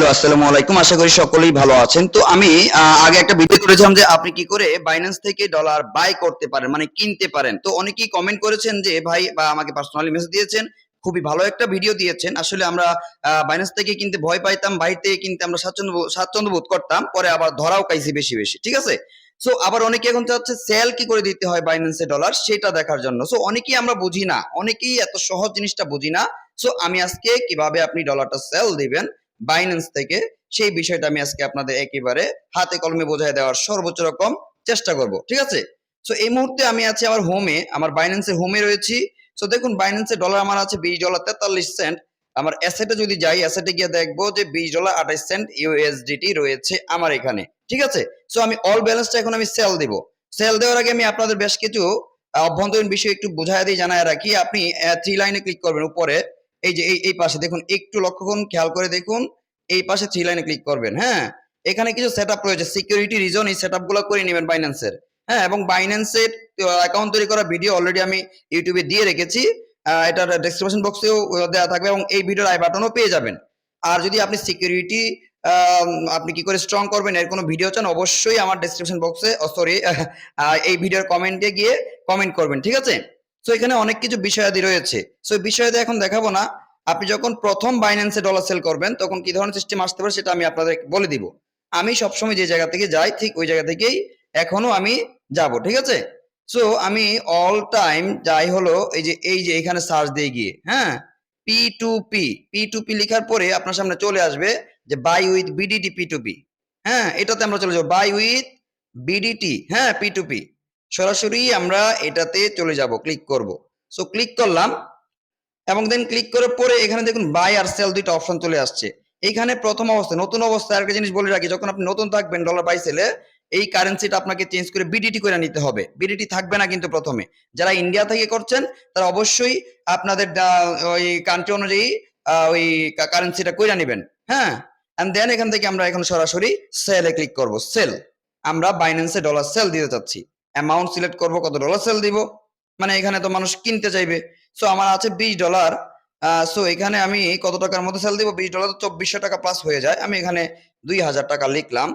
Hello, আসসালামু আলাইকুম। আশা করি সকলেই ভালো আছেন। তো আমি আগে একটা ভিডিও করেছিলাম যে আপনি কি করে বাইন্যান্স থেকে ডলার বাই করতে পারেন মানে কিনতে পারেন। তো অনেকেই কমেন্ট করেছেন যে, ভাই, বা আমাকে পার্সোনালি মেসেজ দিয়েছেন, খুবই ভালো একটা ভিডিও দিয়েছেন। আসলে আমরা বাইন্যান্স থেকে কিনতে ভয় পাইতাম বাইরে থেকে কিনতে আমরা স্বাচ্ছন্দ্য স্বাচ্ছন্দ্য বোধ করতাম, পরে আবার ধরাও খাইছি বেশি বেশি, ঠিক আছে? সো আবার অনেকে এখন চাচ্ছে সেল কি করে দিতে হয় বাইন্যান্সে ডলার সেটা দেখার জন্য। সো অনেকেই আমরা বুঝি না, অনেকেই এত সহজ জিনিসটা বুঝি না। সো আমি আজকে কীভাবে আপনি ডলারটা সেল দিবেন বাইন্যান্স থেকে সেই বিষয়টা আমি আজকে আপনাদের একেবারে হাতে কলমে বোঝায় দেওয়ার সর্বোচ্চ রকম চেষ্টা করব, ঠিক আছে? সো এই মুহূর্তে আমি আছি আমার হোমে আমার বাইন্যান্সের হোমে রয়েছি। সো দেখুন বাইন্যান্সের ডলার আমার আছে বিশ ডলার তেতাল্লিশ সেন্ট আমার অ্যাসেটে যদি যাই অ্যাসেটে গিয়ে দেখব যে বিশ ডলার আঠাশ সেন্ট ইউএসডিটি রয়েছে আমার এখানে, ঠিক আছে? সো আমি অল ব্যালেন্সটা এখন আমি সেল দিব। সেল দেওয়ার আগে আমি আপনাদের বেশ কিছু অভ্যন্তরীণ বিষয় একটু বোঝায় দিয়ে জানায় রাখি। আপনি থ্রি লাইনে ক্লিক করবেন উপরে। এই যে এই এই পাশে দেখুন, একটু লক্ষ্য করুন, খেয়াল করে দেখুন, এই পাশে থ্রি লাইনে ক্লিক করবেন হ্যাঁ? এখানে কিছু সেট আপ রয়েছে সিকিউরিটি রিজন এই সেটগুলো করে নেবেন বাইন্যান্সের হ্যাঁ? এবং বাইন্যান্সের অ্যাকাউন্ট তৈরি করা ভিডিও অলরেডি আমি ইউটিউবে দিয়ে রেখেছি এটার ডেসক্রিপশন বক্সেও দেওয়া থাকবে এবং এই ভিডিওর আই বাটনও পেয়ে যাবেন। আর যদি আপনি সিকিউরিটি আপনি কি করে স্ট্রং করবেন, এর কোনো ভিডিও চান, অবশ্যই আমার ডেসক্রিপশন বক্সে সরি এই ভিডিওর কমেন্টে গিয়ে কমেন্ট করবেন, ঠিক আছে? সো এখানে অনেক কিছু বিষয়াদি রয়েছে। সো বিষয়াদি এখন দেখাবো না। আপনি যখন প্রথম বাইন্যান্সে ডলার সেল করবেন, তখন কি ধরনের সিস্টেম আসতে পারে সেটা আমি আপনাদের বলে দিব। আমি সবসময় যে জায়গা থেকে যাই, ঠিক ওই জায়গা থেকেই এখনও আমি যাব, ঠিক আছে? সো আমি অল টাইম যাই হলো এই যে এই যে এখানে সার্চ দিয়ে গিয়ে হ্যাঁ? P to P P to P লেখার পরে আপনার সামনে চলে আসবে যে buy with BDT P to P হ্যাঁ? এটাতে আমরা চলে যাব বাই উইথ বিডিটি হ্যাঁ পি টু পি সরাসরি আমরা এটাতে চলে যাব ক্লিক করব। সো ক্লিক করলাম, এবং দেন ক্লিক করার পরে এখানে দেখুন বাই আর সেল দুইটা অপশন চলে আসছে। এইখানে প্রথম অবস্থায় নতুন অবস্থায় আরেকটা জিনিস বলে রাখি, যখন আপনি নতুন থাকবেন ডলার বাই সেলে এই কারেন্সিটা আপনাকে চেঞ্জ করে বিডিটি করে নিতে হবে। বিডিটি থাকবে না কিন্তু প্রথমে। যারা ইন্ডিয়া থেকে করছেন, তারা অবশ্যই আপনাদের ওই কান্ট্রি অনুযায়ী ওই কারেন্সিটা করে নেবেন। হ্যাঁ? এন্ড দেন এখান থেকে আমরা এখন সরাসরি সেলে ক্লিক করব। সেল আমরা বাইন্যান্সে ডলার সেল দিতে চাচ্ছি। অ্যামাউন্ট সিলেক্ট করব, কত ডলার সেল দিব। মানে এখানে তো মানুষ কিনতে চাইবে। সো আমার আছে বিশ ডলার সো এখানে আমি কত টাকার মধ্যে সেল দিব? বিশ ডলার তো চব্বিশশো টাকা প্লাস হয়ে যায়। আমি এখানে দুই হাজার টাকা লিখলাম।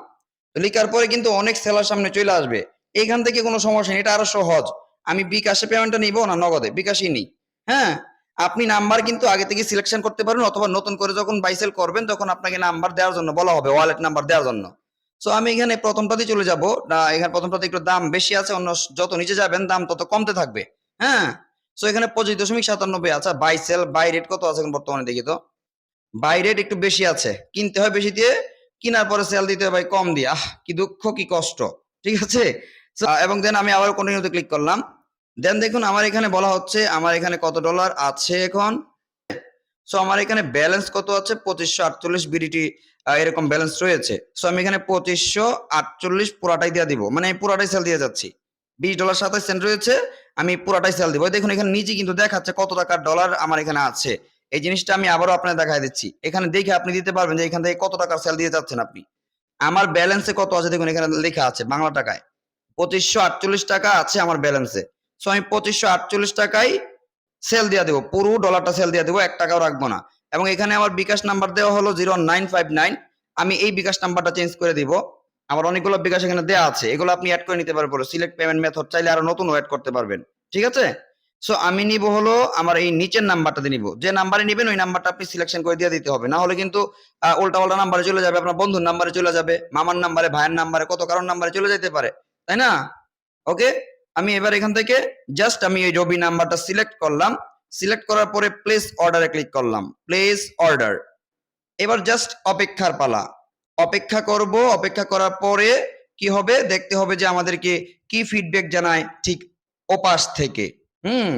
লিখার পরে কিন্তু অনেক সেলার সামনে চলে আসবে। এখান থেকে কোনো সমস্যা নেই, এটা আরও সহজ। আমি বিকাশে পেমেন্টটা নিব না নগদে? বিকাশই নিই। হ্যাঁ? আপনি নাম্বার কিন্তু আগে থেকে সিলেকশন করতে পারেন অথবা নতুন করে যখন বাইসেল করবেন, তখন আপনাকে নাম্বার দেওয়ার জন্য বলা হবে ওয়ালেট নাম্বার দেওয়ার জন্য। সো আমি এখানে প্রথমটাতে চলে যাব। এখানে প্রথমটাতে একটু দাম বেশি আছে, অন্য যত নিচে যাবেন, দাম তত কমতে থাকবে। হ্যাঁ? সো এখানে পঁচিশ দশমিক সাতানব্বই আছে। বাই সেল বাই রেট কত আছে বর্তমানে দেখি তো? বাই রেট একটু বেশি আছে। কিনতে হয় বেশি দিয়ে, কেনার পরে সেল দিতে হয় ভাই কম দিয়ে। আহ, কি দুঃখ, কি কষ্ট। ঠিক আছে? এবং দেন আমি আবার কন্টিনিউতে ক্লিক করলাম। দেন দেখুন, আমার এখানে বলা হচ্ছে, আমার এখানে কত ডলার আছে এখন? সো আমার এখানে ব্যালেন্স কত আছে? পঁচিশশো আটচল্লিশ বিডিটি এরকম ব্যালেন্স রয়েছে। সো আমি এখানে পঁচিশশো আটচল্লিশ পুরাটাই দিয়ে দিব। মানে আমি পুরাটাই সেল দিয়ে যাচ্ছি। বিশ ডলার সাতাশ সেন্ট রয়েছে, আমি পুরাটাই সেল দিব। দেখুন, এখানে নিচে কিন্তু দেখাচ্ছে কত টাকার ডলার আমার এখানে আছে। এই জিনিসটা আমি আবারও আপনাকে দেখাই দিচ্ছি। এখানে দেখে আপনি দিতে পারবেন যে এখান থেকে কত টাকার সেল দিয়ে যাচ্ছেন আপনি। আমার ব্যালেন্সে কত আছে দেখুন, এখানে লেখা আছে বাংলা টাকায়। পঁচিশশো আটচল্লিশ টাকা আছে আমার ব্যালেন্সে সো আমি পঁচিশশো আটচল্লিশ টাকায় সেল দিয়ে দেবো। পুরো ডলারটা সেল দিয়ে দেবো, এক টাকাও রাখব না। এবং এখানে আমার বিকাশ নাম্বার দেওয়া হলো জিরো নাইন ফাইভ নাইন। আমি এই বিকাশ নাম্বারটা চেঞ্জ করে দিব। আমার অনেকগুলো বিকাশ এখানে দেওয়া আছে। এগুলো আপনি অ্যাড করে নিতে পারবেন সিলেক্ট পেমেন্ট মেথড চাইলে আরও নতুন অ্যাড করতে পারবেন। ঠিক আছে? সো আমি নিব হলো আমার এই নিচের নাম্বারটা নিব। যে নাম্বারে নেবেন, ওই নাম্বারটা আপনি সিলেকশন করে দিয়ে দিতে হবে। না হলে কিন্তু উল্টা পাল্টা নাম্বারে চলে যাবে, আপনার বন্ধুর নাম্বারে চলে যাবে, মামার নাম্বারে, ভাইয়ের নাম্বারে, কত কারণ নাম্বারে চলে যেতে পারে। তাই না? ওকে আমি এবার এখান থেকে জাস্ট আমি এই রবি নাম্বারটা সিলেক্ট করলাম। সিলেক্ট করার পরে প্লেস অর্ডারে ক্লিক করলাম। প্লেস অর্ডার এবার জাস্ট অপেক্ষার পালা। অপেক্ষা করব, অপেক্ষা করার পরে কি হবে? দেখতে হবে যে আমাদেরকে কি ফিডব্যাক জানায় ঠিক ওপাশ থেকে। হুম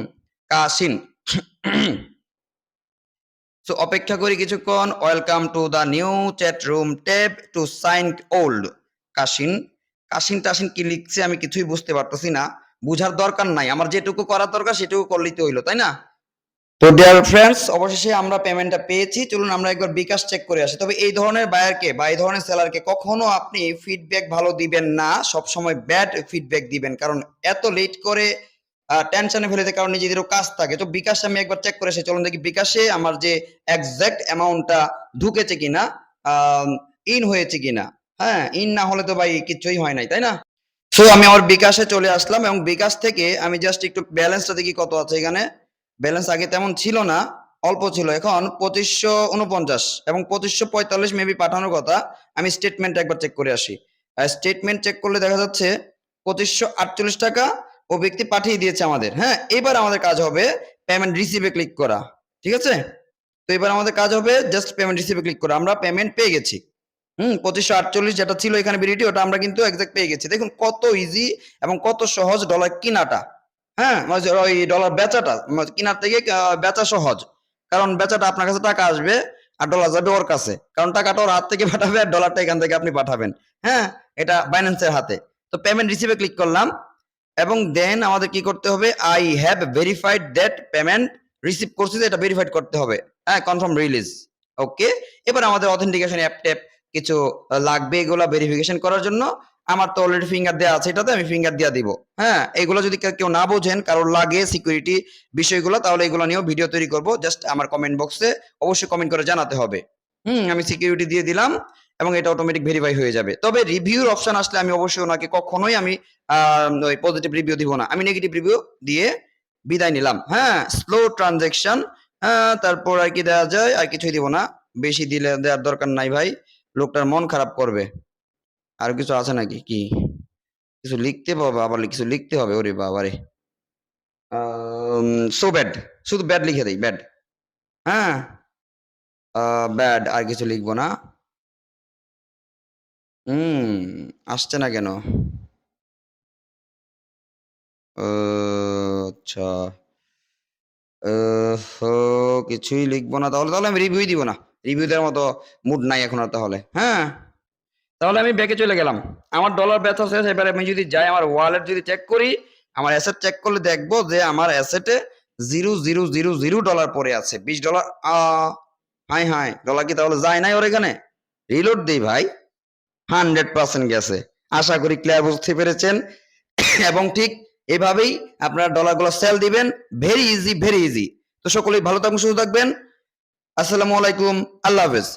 কাসিন সো অপেক্ষা করি কিছুক্ষণ। Welcome to the new chat room tab to sign old কাশিন। কাশিন টাসিন কি লিখছে আমি কিছুই বুঝতে পারতেছি না। বুঝার দরকার নাই। আমার যেটুকু করার দরকার সেটুকু করলেই তো হইল, তাই না? তো ডিয়ার ফ্রেন্ডস অবশেষে আমরা পেমেন্টটা পেয়েছি। চলুন আমরা একবার বিকাশ চেক করে আসি। তবে এই ধরনের বায়ারকে বা এই ধরনের সেলারকে কখনো আপনি ফিডব্যাক ভালো দিবেন না। সব সময় ব্যাড ফিডব্যাক দিবেন। কারণ এত লেট করে টেনশনে ফেলে দেয় কারণ নিজেদেরও কাজ থাকে। তো বিকাশ আমি একবার চেক করে আসি। চলুন দেখি বিকাশে আমার যে এক্সাক্ট অ্যামাউন্টটা ঢুকেছে কিনা ইন হয়েছে কিনা। হ্যাঁ ইন না হলে তো ভাই কিচ্ছুই হয় নাই, তাই না? সো আমি আমার বিকাশে চলে আসলাম এবং বিকাশ থেকে আমি জাস্ট একটু ব্যালেন্সটা দেখি কত আছে এখানে। ব্যালেন্স আগে তেমন ছিল না, অল্প ছিল। এখন পঁচিশশো উনপঞ্চাশ এবং পঁচিশশো পঁয়তাল্লিশ মেবি পাঠানোর কথা। আমি স্টেটমেন্ট একবার চেক করে আসি। স্টেটমেন্ট চেক করলে দেখা যাচ্ছে পঁচিশশো আটচল্লিশ টাকা ও ব্যক্তি পাঠিয়ে দিয়েছে আমাদের। হ্যাঁ এবার আমাদের কাজ হবে পেমেন্ট রিসিভে ক্লিক করা। ঠিক আছে? তো এবার আমাদের কাজ হবে জাস্ট পেমেন্ট রিসিভে ক্লিক করা। আমরা পেমেন্ট পেয়ে গেছি। হুম, পঁচিশশো আটচল্লিশ যেটা ছিল এখানে বিডিটি ওটা আমরা কিন্তু একজ্যাক্ট পেয়ে গেছি। দেখুন কত ইজি এবং কত সহজ ডলার কিনাটা। হ্যাঁ। ওই ডলার বেচাটা, কিনার থেকে বেচা সহজ। কারণ বেচাটা আপনার কাছে টাকা আসবে আর ডলার যাবে ওর কাছে। কারণ টাকাটা ওর হাত থেকে পাঠাবে আর ডলারটা এখান থেকে আপনি পাঠাবেন। হ্যাঁ এটা বাইন্যান্সের হাতে। তো পেমেন্ট রিসিভে ক্লিক করলাম এবং দেন আমাদের কি করতে হবে? I have verified that payment receive করছি এটা ভেরিফাইড করতে হবে। হ্যাঁ কনফার্ম রিলিজ ওকে এবার আমাদের অথেন্টিকেশন অ্যাপ ট্যাপ কিছু লাগবে এগুলো ভেরিফিকেশন করার জন্য। আমার তো অলরেডি ফিঙ্গার দেওয়া আছে, এটাতে আমি ফিঙ্গার দিয়ে দিব। হ্যাঁ এগুলো যদি কেউ- না বোঝেন, কারোর লাগে সিকিউরিটি বিষয়গুলো, তাহলে এগুলো নিয়েও ভিডিও তৈরি করব। জাস্ট আমার কমেন্ট বক্সে অবশ্যই কমেন্ট করে জানাতে হবে। হুম, আমি সিকিউরিটি দিয়ে দিলাম এবং এটা অটোমেটিক ভেরিফাই হয়ে যাবে। তবে রিভিউর অপশন আসলে আমি অবশ্যই ওনাকে কখনোই আমি ওই পজিটিভ রিভিউ দিব না। আমি নেগেটিভ রিভিউ দিয়ে বিদায় নিলাম। হ্যাঁ স্লো ট্রানজেকশন হ্যাঁ তারপর আর কি দেওয়া যায়, আর কিছুই দিব না। বেশি দিলে দেওয়ার দরকার নাই ভাই। লোকটার মন খারাপ করবে। আর কিছু আছে নাকি? কি? কিছু লিখতে পাবো, আবার কিছু লিখতে হবে? ওরে বাবারে। সো ব্যাড শুধু ব্যাড লিখে দেই ব্যাড হ্যাঁ? ব্যাড আর কিছু লিখব না। হুম, আসছে না কেন? আচ্ছা। কিছুই লিখব না। তাহলে তাহলে আমি রিভিউ দিব না। রিভিউ দেওয়ার মতো মুড নাই এখন আর তাহলে। হ্যাঁ? তাহলে আমি ব্যাকে চলে গেলাম। আমার ডলার ব্যথা শেষ, এবারে আমি যদি যাই, আমার ওয়ালেট যদি চেক করি, আমার অ্যাসেট চেক করলে দেখব যে আমার অ্যাসেটে zero zero zero zero dollar পরে আছে। বিশ ডলার হাই হাই ডলার কি তাহলে যায় নাই ওর এখানে? রিলোড দেই ভাই। হান্ড্রেড পার্সেন্ট গেছে। আশা করি ক্লিয়ার বুঝতে পেরেছেন। এবং ঠিক এভাবেই আপনারা ডলারগুলো সেল দিবেন। ভেরি ইজি ভেরি ইজি তো সকলেই ভালো থাকবেন সুস্থ থাকবেন। আসসালামু আলাইকুম। আল্লাহ হাফেজ।